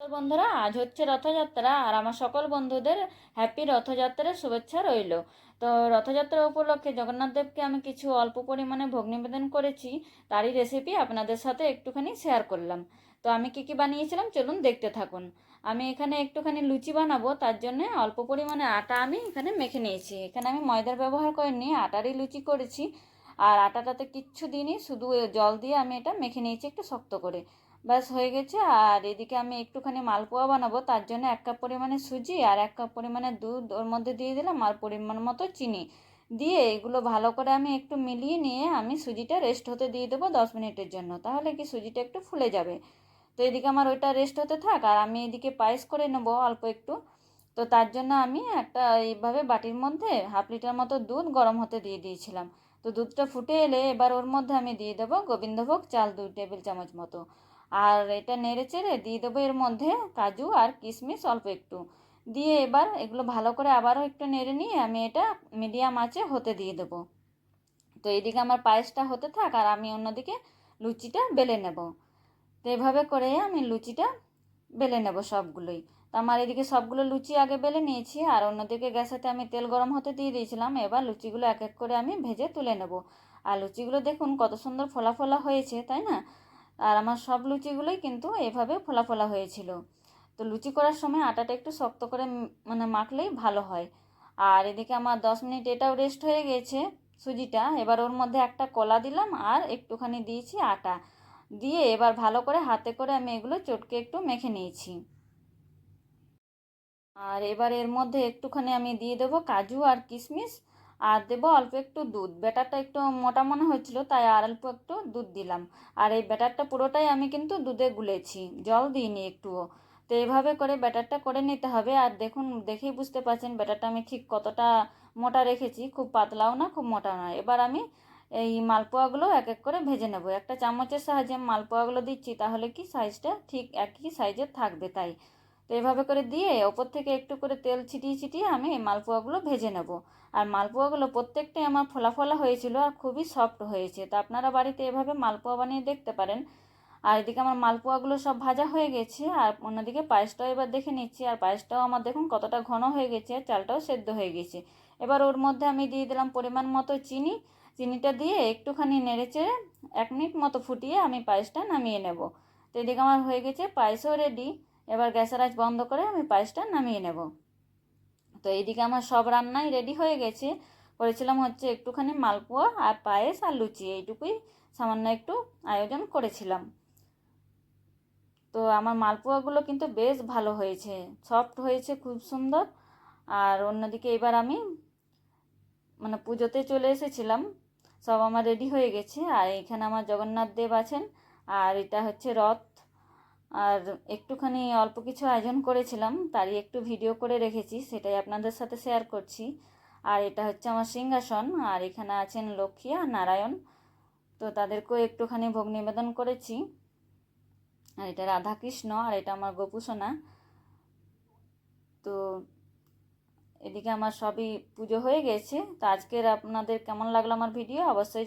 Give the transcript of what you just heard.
বন্ধুরা, আজ হচ্ছে রথযাত্রা আর আমার সকল বন্ধুদের হ্যাপি রথযাত্রার শুভেচ্ছা রইল। তো রথযাত্রা উপলক্ষে জগন্নাথ দেবকে আমি কিছু অল্প পরিমাণে ভোগ নিবেদন করেছি, তারই রেসিপি আপনাদের সাথে একটুখানি শেয়ার করলাম। তো আমি কি কি বানিয়েছিলাম চলুন দেখতে থাকুন। আমি এখানে একটুখানি লুচি বানাবো, তার জন্য অল্প পরিমাণে আটা আমি এখানে মেখে নিয়েছি। এখানে আমি ময়দার ব্যবহার করিনি, আটারই লুচি করেছি। আর আটাটাতে কিচ্ছু দিইনি, শুধু জল দিয়ে আমি এটা মেখে নিয়েছি একটু শক্ত করে। ব্যাস, হয়ে গেছে। আর এদিকে আমি একটুখানি মালপোয়া বানাবো, তার জন্য এক কাপ পরিমাণে সুজি আর এক কাপ পরিমাণে দুধ। ওর মধ্যে দিয়ে দিলাম আর পরিমাণ মতো চিনি। দিয়ে এগুলো ভালো করে আমি একটু মিলিয়ে নিয়ে আমি সুজিটা রেস্ট হতে দিয়ে দেবো দশ মিনিটের জন্য। তাহলে কি সুজিটা একটু ফুলে যাবে। তো এদিকে আমার ওইটা রেস্ট হতে থাক আর আমি এদিকে পায়েস করে নেব অল্প একটু। তো তার জন্য আমি একটা এইভাবে বাটির মধ্যে হাফ লিটার মতো দুধ গরম হতে দিয়ে দিয়েছিলাম। তো দুধটা ফুটে এলে এবার ওর মধ্যে আমি দিয়ে দেবো গোবিন্দভোগ চাল দুই টেবিল চামচ মতো। আর এটা নেড়ে চেড়ে দিয়ে দেবো এর মধ্যে কাজু আর কিশমিশ অল্প একটু। দিয়ে এবার এগুলো ভালো করে আবারও একটু নেড়ে নিয়ে আমি এটা মিডিয়াম আঁচে হতে দিয়ে দেবো। তো এদিকে আমার পায়েসটা হতে থাক আর আমি অন্যদিকে লুচিটা বেলে নেব। তো এভাবে করে আমি লুচিটা বেলে নেব সবগুলোই। আমার এদিকে সবগুলো লুচি আগে বেলে নিয়েছি, আর অন্যদিকে গ্যাসেতে আমি তেল গরম হতে দিয়ে দিয়েছিলাম। এবার লুচিগুলো এক এক করে আমি ভেজে তুলে নেব। আর লুচিগুলো দেখুন কত সুন্দর ফোলা ফোলা হয়েছে, তাই না? আর আমার সব লুচিগুলোই কিন্তু এভাবে ফোলা ফোলা হয়েছিল। তো লুচি করার সময় আটাটা একটু শক্ত করে মানে মাখলেই ভালো হয়। আর এদিকে আমার দশ মিনিট এটাও রেস্ট হয়ে গেছে সুজিটা। এবার ওর মধ্যে একটা কলা দিলাম আর একটুখানি দিয়েছি আটা। দিয়ে এবার ভালো করে হাতে করে আমি এগুলো চটকে একটু মেখে নিয়েছি। আর এবার এর মধ্যে একটুখানি আমি দিয়ে দেবো কাজু আর কিশমিশ। আর দেবো অল্প একটু দুধ। ব্যাটারটা একটু মোটা মনে হয়েছিল, তাই আর অল্প একটু দুধ দিলাম। আর এই ব্যাটারটা পুরোটাই আমি কিন্তু দুধে গুলেছি, জল দিইনি একটুও। তো এইভাবে করে ব্যাটারটা করে নিতে হবে। আর দেখুন, দেখেই বুঝতে পারছেন ব্যাটারটা আমি ঠিক কতটা মোটা রেখেছি। খুব পাতলাও না, খুব মোটা না। এবার আমি এই মালপোয়াগুলো এক এক করে ভেজে নেব। একটা চামচের সাহায্যে মালপোয়াগুলো দিচ্ছি, তাহলে কি সাইজটা ঠিক একই সাইজের থাকবে তাই। তো এভাবে করে দিয়ে ওপর থেকে একটু করে তেল ছিটিয়ে ছিটিয়ে আমি এই মালপোয়াগুলো ভেজে নেব। আর মালপোয়াগুলো প্রত্যেকটাই আমার ফোলা ফোলা হয়েছিল আর খুবই সফট হয়েছে। তো আপনারা বাড়িতে এভাবে মালপোয়া বানিয়ে দেখতে পারেন। আর এদিকে আমার মালপোয়াগুলো সব ভাজা হয়ে গেছে আর অন্যদিকে পায়েসটাও এবার দেখে নিচ্ছি। আর পায়েসটাও আমার দেখুন কতটা ঘন হয়ে গেছে, চালটাও সেদ্ধ হয়ে গেছে। এবার ওর মধ্যে আমি দিয়ে দিলাম পরিমাণ মতো চিনি। চিনিটা দিয়ে একটুখানি নেড়ে চেড়ে এক মিনিট মতো ফুটিয়ে আমি পায়েসটা নামিয়ে নেব। তো এদিকে আমার হয়ে গেছে পায়েসও রেডি এবার গ্যাসের আঁচ বন্ধ করে আমি পায়েসটা নামিয়ে নেব। তো এইদিকে আমার সব রান্নাই রেডি হয়ে গেছে। করেছিলাম হচ্ছে একটুখানি মালপোয়া আর পায়েস আর লুচি, এইটুকুই সামান্য একটু আয়োজন করেছিলাম। তো আমার মালপোয়াগুলো কিন্তু বেশ ভালো হয়েছে সফট হয়েছে খুব সুন্দর। আর অন্যদিকে এবার আমি মানে পুজোতে চলে এসেছিলাম, সব আমার রেডি হয়ে গেছে। আর এখানে আমার জগন্নাথ দেব আছেন, আর এটা হচ্ছে রথ। আর একটুখানি অল্প কিছু আয়োজন করেছিলাম, তারই একটু ভিডিও করে রেখেছি, সেটাই আপনাদের সাথে শেয়ার করছি। আর এটা হচ্ছে আমার সিংহাসন, আর এখানে আছেন লক্ষ্মী আর নারায়ণ। তো তাদেরকেও একটুখানি ভোগ নিবেদন করেছি। আর এটা রাধাকৃষ্ণ, আর এটা আমার গোপুসোনা তো এদিকে আমার সবই পুজো হয়ে গেছে। তো আজকের আপনাদের কেমন লাগল আমার ভিডিও অবশ্যই